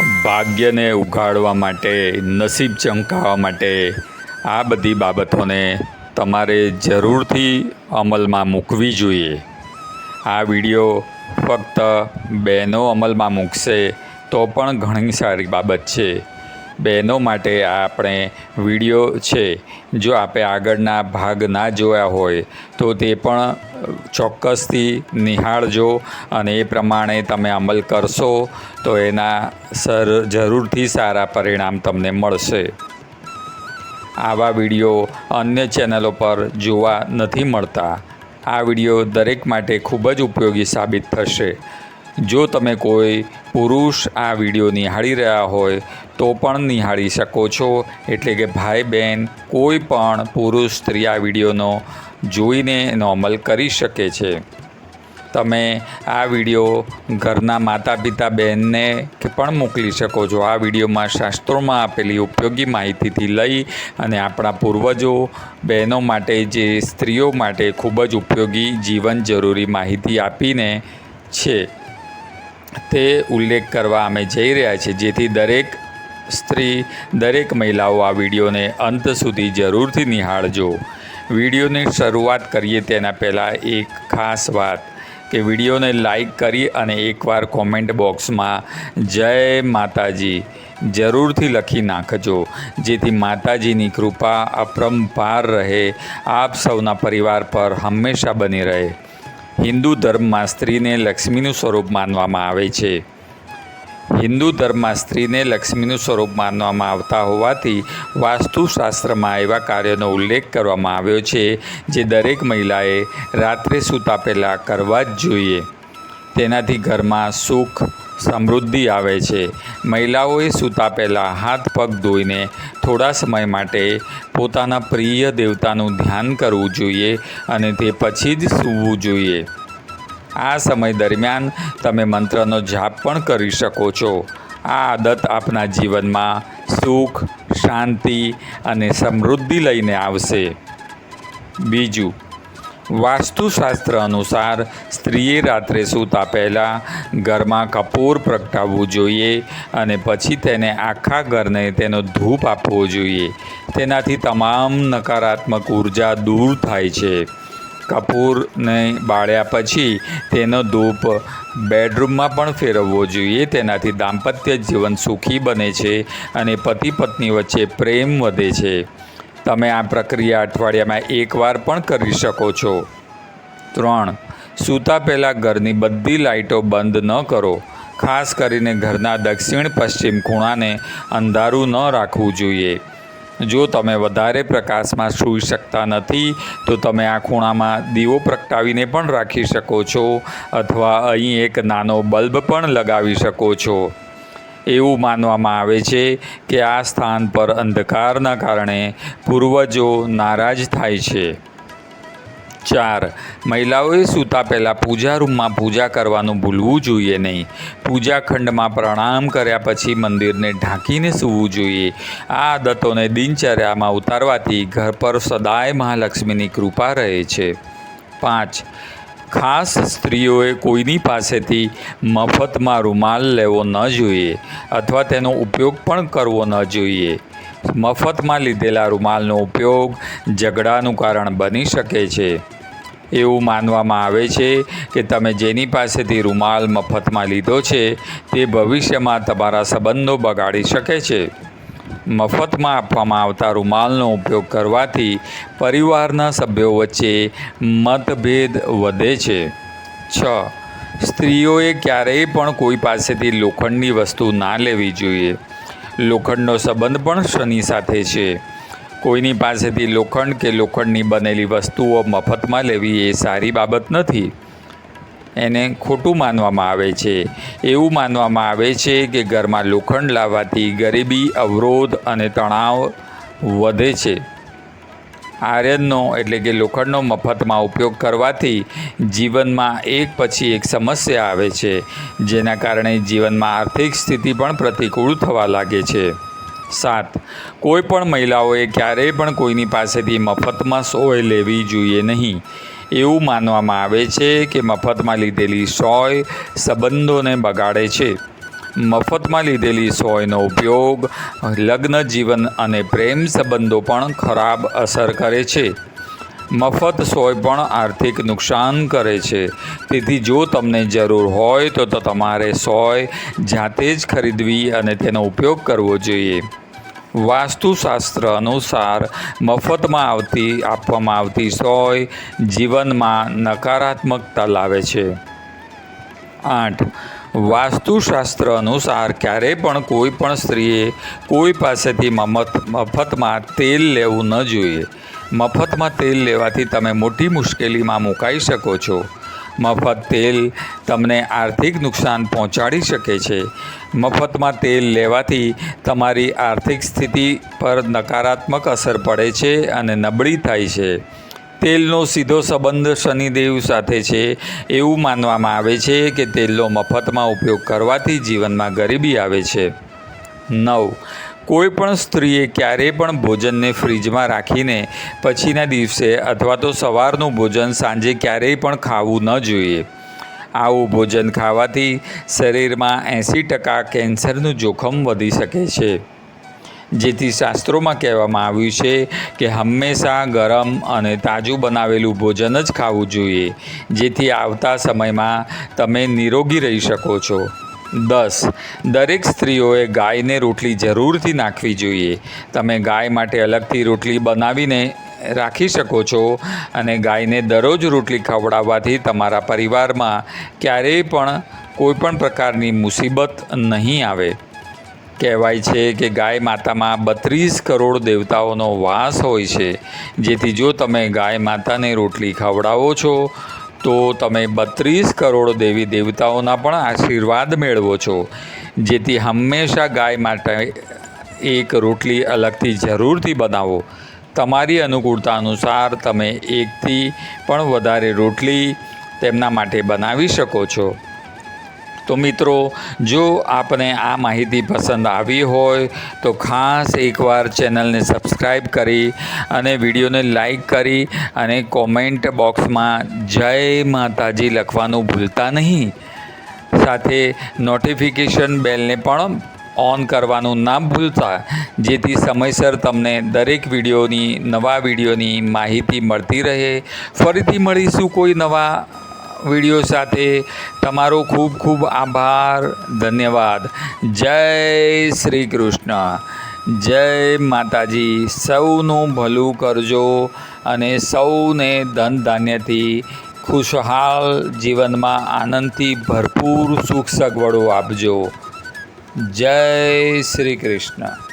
ભાગ્યને ઉઘાડવા માટે, નસીબ ચમકાવવા માટે આ બધી બાબતોને તમારે જરૂરથી અમલમાં મૂકવી જોઈએ. આ વીડિયો ફક્ત બહેનો અમલમાં મૂકશે તો પણ ઘણી સારી બાબત છે. બહેનો માટે આપણે વીડિયો છે. જો આપણે આગળના ભાગ ના જોયા હોય, તો તે પણ ચોક્કસથી નિહાળજો અને એ પ્રમાણે તમે અમલ કરશો, તો એના સર જરૂરથી સારા પરિણામ તમને મળશે. આવા વીડિયો અન્ય ચેનલો પર જોવા નથી મળતા. આ વીડિયો દરેક માટે ખૂબ જ ઉપયોગી સાબિત થશે. જો તમે કોઈ પુરુષ આ વીડિયો નિહાળી રહ્યા હોય તો પણ નિહાળી શકો છો. એટલે કે ભાઈ બહેન કોઈ પણ પુરુષ સ્ત્રી આ વિડીયોનો જોઈને એનો અમલ કરી શકે છે. તમે આ વીડિયો ઘરના માતા પિતા બહેનને પણ મોકલી શકો છો. આ વિડીયોમાં શાસ્ત્રોમાં આપેલી ઉપયોગી માહિતીથી લઈ અને આપણા પૂર્વજો બહેનો માટે જે સ્ત્રીઓ માટે ખૂબ જ ઉપયોગી જીવન જરૂરી માહિતી આપીને છે. તે ઉલ્લેખ કરવા અમે જઈ રહ્યા છીએ. જેથી દરેક સ્ત્રી દરેક મહિલાઓ આ વિડીયોને અંત સુધી જરૂરથી નિહાળજો. વિડીયોની શરૂઆત કરીએ તેના પહેલાં એક ખાસ વાત કે વિડીયોને લાઈક કરી અને એકવાર કોમેન્ટ બોક્સમાં જય માતાજી જરૂરથી લખી નાખજો. જેથી માતાજીની કૃપા અપરંપાર રહે. આપ સૌના પરિવાર પર હંમેશા બની રહે. હિન્દુ ધર્મમાં સ્ત્રીને લક્ષ્મીનું સ્વરૂપ માનવામાં આવે છે. હિન્દુ ધર્મમાં સ્ત્રીને લક્ષ્મીનું સ્વરૂપ માનવામાં આવતા હોવાથી વાસ્તુશાસ્ત્રમાં એવા કાર્યનો ઉલ્લેખ કરવામાં આવ્યો છે જે દરેક મહિલાએ રાત્રે સૂતા પહેલાં કરવા જ જોઈએ. તેનાથી ઘરમાં સુખ, સમૃદ્ધિ આવે છે. મહિલાઓએ સૂતા પહેલાં હાથ પગ ધોઈને થોડા સમય માટે પોતાના પ્રિય દેવતાનું ધ્યાન કરવું જોઈએ અને તે પછી જ સૂવું જોઈએ. આ સમય દરમિયાન તમે મંત્રનો જાપ પણ કરી શકો છો. આ આદત આપના જીવનમાં સુખ, શાંતિ અને સમૃદ્ધિ લઈને આવશે. બીજું, વાસ્તુશાસ્ત્ર અનુસાર સ્ત્રીએ રાત્રે સૂતા પહેલાં ઘરમાં કપૂર પ્રગટાવવું જોઈએ અને પછી તેને આખા ઘરને તેનો ધૂપ આપવો જોઈએ. તેનાથી તમામ નકારાત્મક ઊર્જા દૂર થાય છે. કપૂરને બાળ્યા પછી તેનો ધૂપ બેડરૂમમાં પણ ફેરવવો જોઈએ. તેનાથી દાંપત્ય જીવન સુખી બને છે અને પતિ પત્ની વચ્ચે પ્રેમ વધે છે. તમે આ પ્રક્રિયા અઠવાડિયામાં એકવાર પણ કરી શકો છો. ત્રણ, સૂતા પહેલાં ઘરની બધી લાઇટો બંધ ન કરો. ખાસ કરીને ઘરના દક્ષિણ પશ્ચિમ ખૂણાને અંધારું ન રાખવું જોઈએ. જો તમે વધારે પ્રકાશમાં સૂઈ શકતા નથી, તો તમે આ ખૂણામાં દીવો પ્રગટાવીને પણ રાખી શકો છો, અથવા અહીં એક નાનો બલ્બ પણ લગાવી શકો છો. એવું માનવામાં આવે છે કે આ સ્થાન પર અંધકારના કારણે પૂર્વજો નારાજ થાય છે. ચાર. મહિલાઓએ સૂતા પહેલાં પૂજા રૂમમાં પૂજા કરવાનું ભૂલવું જોઈએ નહીં. પૂજા ખંડમાં પ્રણામ કર્યા પછી મંદિરને ઢાંકીને સૂવું જોઈએ. આ આદતોને દિનચર્યામાં ઉતારવાથી ઘર પર સદાય મહાલક્ષ્મીની કૃપા રહે છે. પાંચ. ખાસ સ્ત્રીઓએ કોઈની પાસેથી મફતમાં રૂમાલ લેવો ન જોઈએ અથવા તેનો ઉપયોગ પણ કરવો ન જોઈએ. મફતમાં લીધેલા રૂમાલનો ઉપયોગ ઝઘડાનું કારણ બની શકે છે. એવું માનવામાં આવે છે કે તમે જેની પાસેથી રૂમાલ મફતમાં લીધો છે, તે ભવિષ્યમાં તમારા સંબંધો બગાડી શકે છે. મફતમાં આપવામાં આવતા રૂમાલનો ઉપયોગ કરવાથી પરિવારના સભ્યો વચ્ચે મતભેદ વધે છે. છ. સ્ત્રીઓએ ક્યારેય પણ કોઈ પાસેથી લોખંડની વસ્તુ ના લેવી જોઈએ. લોખંડનો સંબંધ પણ શનિ સાથે છે. કોઈની પાસેથી લોખંડ કે લોખંડની બનેલી વસ્તુઓ મફતમાં લેવી એ સારી બાબત નથી. એને ખોટું માનવામાં આવે છે. એવું માનવામાં આવે છે કે ઘરમાં લોખંડ લાવવાથી ગરીબી, અવરોધ અને તણાવ વધે છે. આયર્નનો એટલે કે લોખંડનો મફતમાં ઉપયોગ કરવાથી જીવનમાં એક પછી એક સમસ્યા આવે છે, જેના કારણે જીવનમાં આર્થિક સ્થિતિ પણ પ્રતિકૂળ થવા લાગે છે. સાત, કોઈ પણ મહિલાઓએ ક્યારેય પણ કોઈની પાસેથી મફતમાં સોય લેવી જોઈએ નહીં. એવું માનવામાં આવે છે કે મફતમાં લીધેલી સોય સંબંધોને બગાડે છે. મફતમાં લીધેલી સોયનો ઉપયોગ, લગ્ન જીવન અને પ્રેમ સંબંધો પણ ખરાબ અસર કરે છે. મફત સોય પણ આર્થિક નુકસાન કરે છે. તેથી જો તમને જરૂર હોય તો તમારે સોય જાતે જ ખરીદવી અને તેનો ઉપયોગ કરવો જોઈએ. વાસ્તુશાસ્ત્ર અનુસાર મફતમાં આવતી, આપવામાં આવતી સોય જીવનમાં નકારાત્મકતા લાવે છે. આઠ. વાસ્તુશાસ્ત્ર અનુસાર ક્યારેય પણ કોઈ પણ સ્ત્રીએ કોઈ પાસેથી મમત, મફતમાં તેલ લેવું ન જોઈએ. મફતમાં તેલ લેવાથી તમે મોટી મુશ્કેલીમાં મુકાઈ શકો છો. મફત તેલ તમને આર્થિક નુકસાન પહોંચાડી શકે છે. મફતમાં તેલ લેવાથી તમારી આર્થિક સ્થિતિ પર નકારાત્મક અસર પડે છે અને નબળી થાય છે. તેલનો સીધો સંબંધ શનિદેવ સાથે છે એવું માનવામાં આવે છે કે તેલનો મફતમાં ઉપયોગ કરવાથી જીવનમાં ગરીબી આવે છે. નવ. કોઈ પણ સ્ત્રીએ ક્યારેય પણ ભોજનને ફ્રીજમાં રાખીને પછીના દિવસે અથવા તો સવારનું ભોજન સાંજે ક્યારેય પણ ખાવું ન જોઈએ. આવું ભોજન ખાવાથી શરીરમાં એંસી ટકા કેન્સરનું જોખમ વધી શકે છે. જેથી શાસ્ત્રોમાં કહેવામાં આવ્યું છે કે હંમેશા ગરમ અને તાજું બનાવેલું ભોજન જ ખાવું જોઈએ, જેથી આવતા સમયમાં તમે નિરોગી રહી શકો છો. દસ, દરેક સ્ત્રીઓએ ગાયને રોટલી જરૂરથી નાખવી જોઈએ. તમે ગાય માટે અલગથી રોટલી બનાવીને રાખી શકો છો અને ગાયને દરરોજ રોટલી ખવડાવવાથી તમારા પરિવારમાં ક્યારેય પણ કોઈ પણ પ્રકારની મુસીબત નહીં આવે. કહેવાય છે કે ગાય માતામાં બત્રીસ કરોડ દેવતાઓનો વાસ હોય છે. જેથી જો તમે ગાય માતાને રોટલી ખવડાવો છો, તો તમે બત્રીસ કરોડ દેવી દેવતાઓના પણ આશીર્વાદ મેળવો છો. જેથી હંમેશા ગાય માટે એક રોટલી અલગથી જરૂરથી બનાવો. તમારી અનુકૂળતા અનુસાર તમે એકથી પણ વધારે રોટલી તેમના માટે બનાવી શકો છો. તો મિત્રો, જો આપને આ માહિતી પસંદ આવી હોય, તો ખાસ એકવાર ચેનલને સબસ્ક્રાઈબ કરી અને વિડીયોને લાઈક કરી અને કોમેન્ટ બોક્સમાં જય માતાજી લખવાનું ભૂલતા નહીં. સાથે નોટિફિકેશન બેલને પણ ઓન કરવાનું ના ભૂલતા, જેથી સમયસર તમને દરેક વિડીયોની, નવા વિડીયોની માહિતી મળતી રહે. ફરીથી મળીશું કોઈ નવા વીડિયો સાથે તમારો ખૂબ ખૂબ આભાર, ધન્યવાદ. જય શ્રી કૃષ્ણ. જય માતાજી. સૌનું ભલું કરજો અને સૌને ધન ધાન્યથી ખુશહાલ જીવનમાં આનંદથી ભરપૂર સુખ સગવડો આપજો. જય શ્રી કૃષ્ણ.